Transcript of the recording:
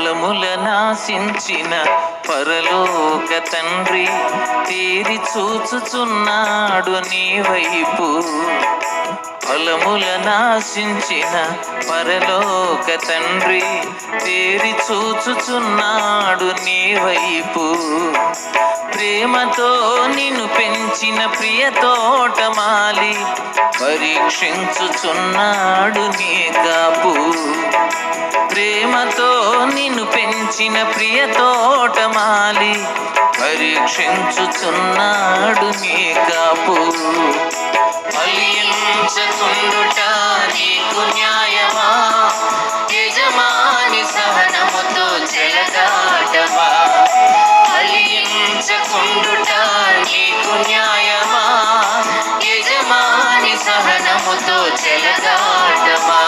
ఫలముల నాశించిన పరలోక తండ్రి తీరి చూచుచున్నాడు నీ వైపు. ఫలముల నాశించిన పరలోక తండ్రి తేరి చూచుచున్నాడు నీ వైపు. ప్రేమతో నిన్ను పెంచిన ప్రియ తోటమాలి పరీక్షించుచున్నాడు నీ పెంచిన ప్రియ తోటమాలి పరీక్షించుచున్నాడు నీ కాపు. ఫలించకుండుట నీకు న్యాయమా? యజమాని సహనముతో చెలగాటమా? ఫలించకుండుట నీకు న్యాయమా? యజమాని సహనముతో చెలగాటమా?